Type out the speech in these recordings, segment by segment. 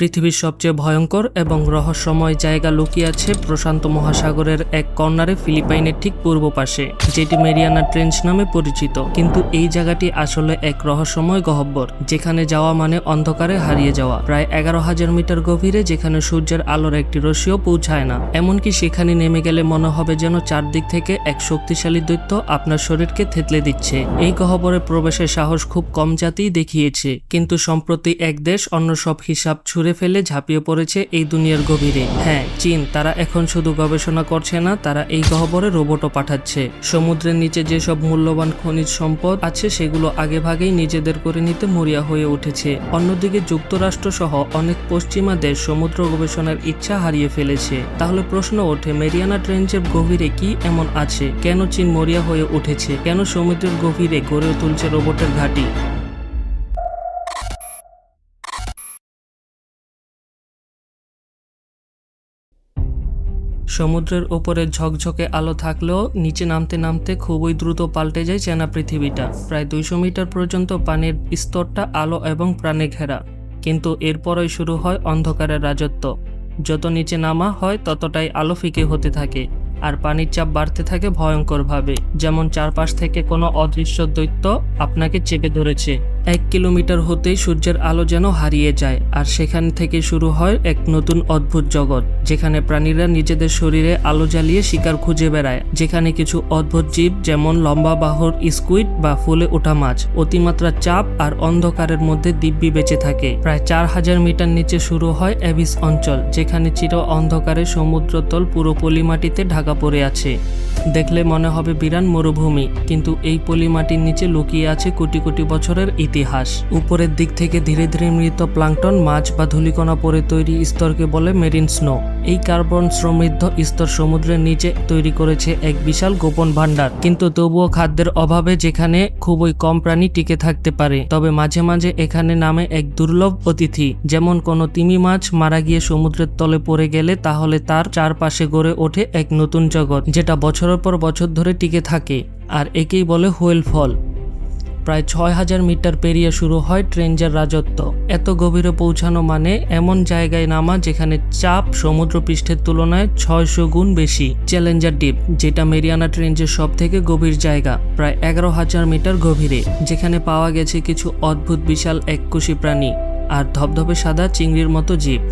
পৃথিবীর সবচেয়ে ভয়ঙ্কর এবং রহস্যময় জায়গা লুকিয়ে আছে প্রশান্ত মহাসাগরের এক কর্নারে ফিলিপাইনের ঠিক পূর্ব পাশে, যেটি মেরিয়ানা ট্রেঞ্চ নামে পরিচিত। কিন্তু এই জায়গাটি আসলে এক রহস্যময় গহ্বর যেখানে যাওয়া মানে অন্ধকারে হারিয়ে যাওয়া। প্রায় এগারো হাজার মিটার গভীরে যেখানে সূর্যের আলোর একটি রশ্মিও পৌঁছায় না। এমনকি সেখানে নেমে গেলে মনে হবে যেন চারদিক থেকে এক শক্তিশালী দৈত্য আপনার শরীরকে থেতলে দিচ্ছে। এই গহ্বরে প্রবেশের সাহস খুব কম জাতিই দেখিয়েছে। কিন্তু সম্প্রতি এক দেশ অন্য সব হিসাব ছুঁড়ে ফেলে ঝাঁপিয়ে পড়েছে এই দুনিয়ার গভীরে। হ্যাঁ চীন, তারা এখন শুধু গবেষণা করছে না, তারা এই গহ্বরে রোবটও পাঠাচ্ছে। সমুদ্রের নিচে যেসব মূল্যবান খনিজ সম্পদ আছে, সেগুলো আগেভাগেই নিজেদের করে নিতে মরিয়া হয়ে উঠেছে। অন্যদিকে যুক্তরাষ্ট্র সহ অনেক পশ্চিমা দেশ সমুদ্র গবেষণার ইচ্ছা হারিয়ে ফেলেছে। তাহলে প্রশ্ন ওঠে, মেরিয়ানা ট্রেঞ্চের গভীরে কি এমন আছে? কেন চীন মরিয়া হয়ে উঠেছে? কেন সমুদ্রের গভীরে গড়ে তুলছে রোবটের ঘাঁটি? সমুদ্রের ওপরে ঝকঝকে আলো থাকলেও নিচে নামতে নামতে খুবই দ্রুত পাল্টে যায় চেনা পৃথিবীটা। প্রায় দুইশো মিটার পর্যন্ত পানির স্তরটা আলো এবং প্রাণে ঘেরা। কিন্তু এরপরই শুরু হয় অন্ধকারের রাজত্ব। যত নিচে নামা হয়, ততটাই আলো ফিকে হতে থাকে। আর পানির চাপ বাড়তে থাকে ভয়ঙ্করভাবে। যেমন চারপাশ থেকে কোনো অদৃশ্য দৈত্য আপনাকে চেপে ধরেছে। এক কিলোমিটার হতেই সূর্যের আলো যেন হারিয়ে যায়, আর সেখান থেকে শুরু হয় এক নতুন অদ্ভুত জগৎ, যেখানে প্রাণীরা নিজেদের শরীরে আলো জ্বালিয়ে শিকার খুঁজে বেড়ায়। যেখানে কিছু অদ্ভুত জীব, যেমন লম্বা বাহুর স্কুইড বা ফুলে ওঠা মাছ অতিমাত্রা চাপ আর অন্ধকারের মধ্যে দিব্যি বেঁচে থাকে। প্রায় চার হাজার মিটার নিচে শুরু হয় অ্যাবিস অঞ্চল, যেখানে চির অন্ধকারে সমুদ্রতল পুরো পলিমাটিতে ঢাকা পড়ে আছে। দেখলে মনে হবে বিরান মরুভূমি, কিন্তু এই পলিমাটির নিচে লুকিয়ে আছে কোটি কোটি বছরের ইতিহাস। উপরের দিক থেকে ধীরে ধীরে মৃত প্লাঙ্কটন মাছ বা ধূলিকণা পরে তৈরি স্তরকে বলে মেরিন স্নো। এই কার্বন সমৃদ্ধ স্তর সমুদ্রের নিচে তৈরি করেছে এক বিশাল গোপন ভাণ্ডার। কিন্তু তবুও খাদ্যের অভাবে যেখানে খুবই কম প্রাণী টিকে থাকতে পারে, তবে মাঝে মাঝে এখানে নামে এক দুর্লভ অতিথি। যেমন কোনো তিমি মাছ মারা গিয়ে সমুদ্রের তলে পড়ে গেলে তাহলে তার চারপাশে গড়ে ওঠে এক নতুন জগৎ, যেটা বছরের পর বছর ধরে টিকে থাকে, আর একেই বলে হোয়েল ফল। প্রায় ছয় হাজার মিটার পেরিয়ে শুরু হয় ট্রেঞ্জের রাজত্ব। এত গভীরে পৌঁছানো মানে এমন জায়গায় নামা যেখানে চাপ সমুদ্র পৃষ্ঠের তুলনায় ছয়শো গুণ বেশি। চ্যালেঞ্জার ডিপ, যেটা মেরিয়ানা ট্রেঞ্জের সব থেকে গভীর জায়গা, প্রায় এগারো হাজার মিটার গভীরে, যেখানে পাওয়া গেছে কিছু অদ্ভুত বিশাল এককুশি প্রাণী, আর ধবধবে সাদা চিংড়ির মতো জীব।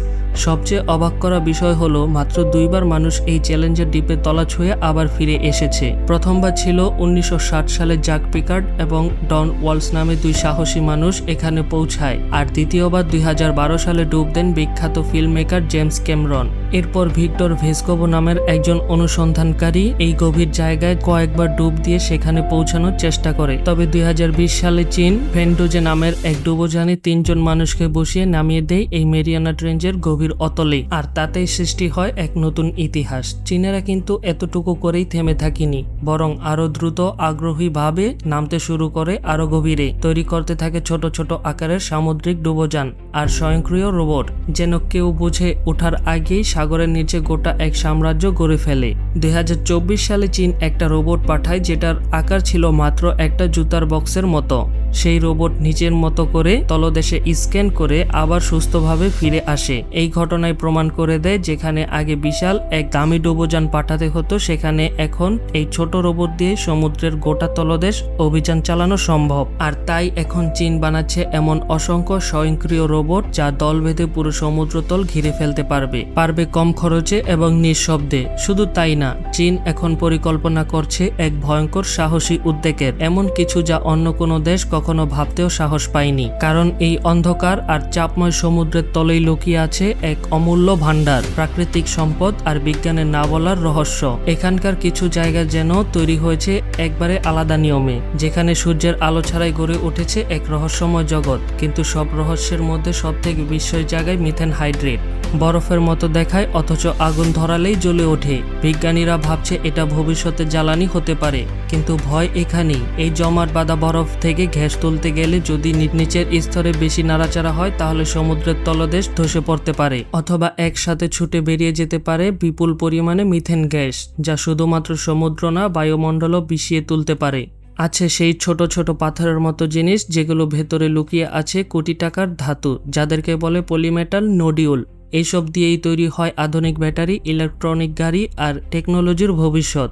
সবচেয়ে অবাক করা বিষয় হলো, মাত্র দুইবার মানুষ এই চ্যালেঞ্জের ডিপে তলা ছুঁয়ে আবার ফিরে এসেছে। প্রথমবার ছিল উনিশশো ষাট সালে জাক পিকার্ড এবং ডন ওয়ালস নামে দুই সাহসী মানুষ এখানে পৌঁছায়, আর দ্বিতীয়বার দুই হাজার বারো সালে ডুব দেন বিখ্যাত ফিল্ম মেকার জেমস ক্যামরন। এরপর ভিক্টর ভেসকোভো নামের একজন অনুসন্ধানকারী এই গভীর জায়গায় কয়েকবার ডুব দিয়ে সেখানে পৌঁছানোর চেষ্টা করে। তবে দুই হাজার বিশ সালে চীন ভেন্ডোজে নামের এক ডুবোজানে তিনজন মানুষকে বসিয়ে নামিয়ে দেয় এই মেরিয়ানা ট্রেঞ্জের গভীর অতলে, আর তাতেই সৃষ্টি হয় এক নতুন ইতিহাস। চীনেরা কিন্তু এতটুকু করেই থেমে থাকেনি, বরং আরও দ্রুত আগ্রহীভাবে নামতে শুরু করে আরও গভীরে। তৈরি করতে থাকে ছোট ছোট আকারের সামুদ্রিক ডুবোযান আর স্বয়ংক্রিয় রোবট যেন কেউ বুঝে ওঠার আগেই সাগরের নিচে গোটা এক সাম্রাজ্য গড়ে ফেলে। দু হাজার চব্বিশ সালে চীন একটা রোবট পাঠায় যেটার আকার ছিল মাত্র একটা জুতার বক্সের মতো। সেই রোবট নিচের মতো করে তলদেশে স্ক্যান করে আবার সুস্থভাবে ফিরে আসে। এই ঘটনায় প্রমাণ করে দেয় যেখানে আগে বিশাল এক দামি ডুবোযান পাঠাতে হতো, সেখানে এখন এই ছোট রোবট দিয়ে সমুদ্রের গোটা তলদেশ অভিযান চালানো সম্ভব। আর তাই এখন চীন বানাচ্ছে এমন অসংখ্য স্বয়ংক্রিয় যা দল বেঁধে পুরো সমুদ্রতল ঘিরে ফেলতে পারবে। পারবে কম খরচে এবং নিঃশব্দে। শুধু তাই না, চীন এখন পরিকল্পনা করছে এক ভয়ঙ্কর সাহসী উদ্যোগের এমন কিছু যা অন্য কোনো দেশ কখনো ভাবতেও সাহস পায়নি। কারণ এই অন্ধকার আর চাপময় সমুদ্রের তলেই লুকিয়ে আছে এক অমূল্য ভাণ্ডার। প্রাকৃতিক সম্পদ আর বিজ্ঞানের না বলার রহস্য। এখানকার কিছু জায়গা যেন তৈরি হয়েছে একবারে আলাদা নিয়মে, যেখানে সূর্যের আলো ছাড়াই গড়ে উঠেছে এক রহস্যময় জগৎ। কিন্তু সব রহস্যের মধ্যে সব থেকে বিস্ময় জায়গায় মিথেন হাইড্রেট। বরফের মতো দেখায়, অথচ আগুন ধরালেই জ্বলে ওঠে। বিজ্ঞানীরা ভাবছে এটা ভবিষ্যতে জ্বালানি হতে পারে, কিন্তু ভয় এখানেই। এই জমাট বাঁধা বরফ থেকে ঘ্যাস তুলতে গেলে যদি নিচের স্তরে বেশি নাড়াচাড়া হয়, তাহলে সমুদ্রের তলদেশ ধসে পড়তে পারে, অথবা একসাথে ছুটে বেরিয়ে যেতে পারে বিপুল পরিমাণে মিথেন গ্যাস, যা শুধুমাত্র সমুদ্র না, বায়ুমণ্ডলও বিষিয়ে তুলতে পারে। আছে সেই ছোট ছোট পাথরের মতো জিনিস যেগুলো ভেতরে লুকিয়ে আছে কোটি টাকার ধাতু, যাদেরকে বলে পলিমেটাল নোডিউল। এইসব দিয়েই তৈরি হয় আধুনিক ব্যাটারি, ইলেকট্রনিক গাড়ি আর টেকনোলজির ভবিষ্যৎ।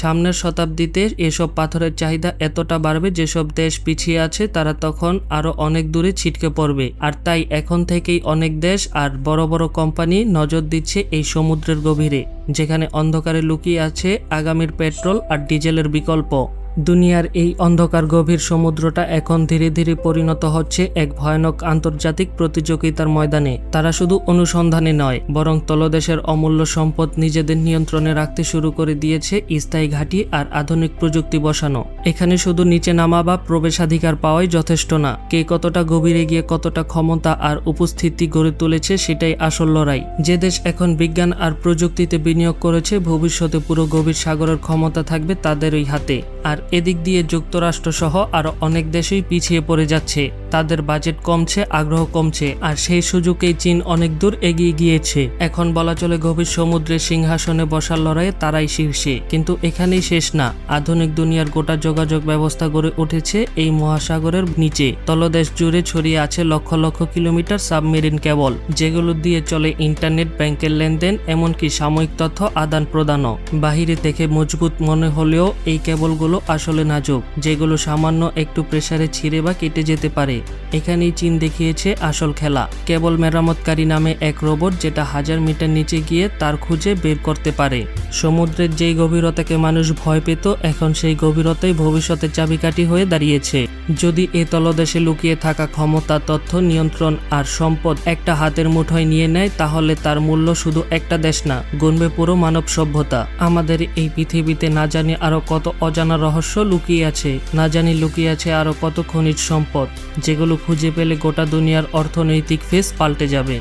সামনের শতাব্দীতে এসব পাথরের চাহিদা এতটা বাড়বে যেসব দেশ পিছিয়ে আছে তারা তখন আরও অনেক দূরে ছিটকে পড়বে। আর তাই এখন থেকেই অনেক দেশ আর বড় বড় কোম্পানি নজর দিচ্ছে এই সমুদ্রের গভীরে, যেখানে অন্ধকারে লুকিয়ে আছে আগামীর পেট্রোল আর ডিজেলের বিকল্প। দুনিয়ার এই অন্ধকার গভীর সমুদ্রটা এখন ধীরে ধীরে পরিণত হচ্ছে এক ভয়ানক আন্তর্জাতিক প্রতিযোগিতার ময়দানে। তারা শুধু অনুসন্ধানে নয়, বরং তলদেশের অমূল্য সম্পদ নিজেদের নিয়ন্ত্রণে রাখতে শুরু করে দিয়েছে স্থায়ী ঘাঁটি আর আধুনিক প্রযুক্তি বসানো। এখানে শুধু নিচে নামা বা প্রবেশাধিকার পাওয়াই যথেষ্ট না, কে কতটা গভীরে গিয়ে কতটা ক্ষমতা আর উপস্থিতি গড়ে তুলেছে সেটাই আসল লড়াই। যে দেশ এখন বিজ্ঞান আর প্রযুক্তিতে বিনিয়োগ করেছে, ভবিষ্যতে পুরো গভীর সাগরের ক্ষমতা থাকবে তাদেরই হাতে। আর এদিক দিয়ে যুক্তরাষ্ট্র সহ আরও অনেক দেশই পিছিয়ে পড়ে যাচ্ছে। তাদের বাজেট কমছে, আগ্রহ কমছে, আর সেই সুযোগেই চীন অনেক দূর এগিয়ে গিয়েছে। এখন বলা চলে গভীর সমুদ্রে সিংহাসনে বসার লড়াইয়ে তারাই শীর্ষে, কিন্তু এখানেই শেষ না। আধুনিক দুনিয়ার গোটা যোগাযোগ ব্যবস্থা গড়ে উঠেছে এই মহাসাগরের নিচে। তলদেশ জুড়ে ছড়িয়ে আছে lakh lakh kilometre submarine cable, যেগুলো দিয়ে চলে ইন্টারনেট, ব্যাংকের লেনদেন, এমনকি সাময়িক তথ্য আদান প্রদানও বাহিরে দেখে মজবুত মনে হলেও এই কেবলগুলো আসলে নাজুক, যেগুলো সামান্য একটু প্রেসারে ছিঁড়ে বা কেটে যেতে পারে। এখানেই চীন দেখিয়েছে আসল খেলা। কেবল মেরামতকারী নামে এক রোবট যেটা হাজার মিটার নিচে গিয়ে তার খুঁজে বের করতে পারে। সমুদ্রের যেই গভীরতাকে মানুষ ভয় পেত, এখন সেই গভীরতাই ভবিষ্যতের চাবিকাঠি হয়ে দাঁড়িয়েছে। যদি এ তলদেশে লুকিয়ে থাকা ক্ষমতা, তথ্য, নিয়ন্ত্রণ আর সম্পদ একটা হাতের মুঠোয় নিয়ে নেয়, তাহলে তার মূল্য শুধু একটা দেশ না গুনবে পুরো মানব সভ্যতা আমাদের এই পৃথিবীতে না জানি আরও কত অজানা রহস্য লুকিয়ে আছে। না জানি লুকিয়ে আছে আরও কত খনিজ সম্পদ, যেগুলো খুঁজে পেলে গোটা দুনিয়ার অর্থনৈতিক ফেস পাল্টে যাবে।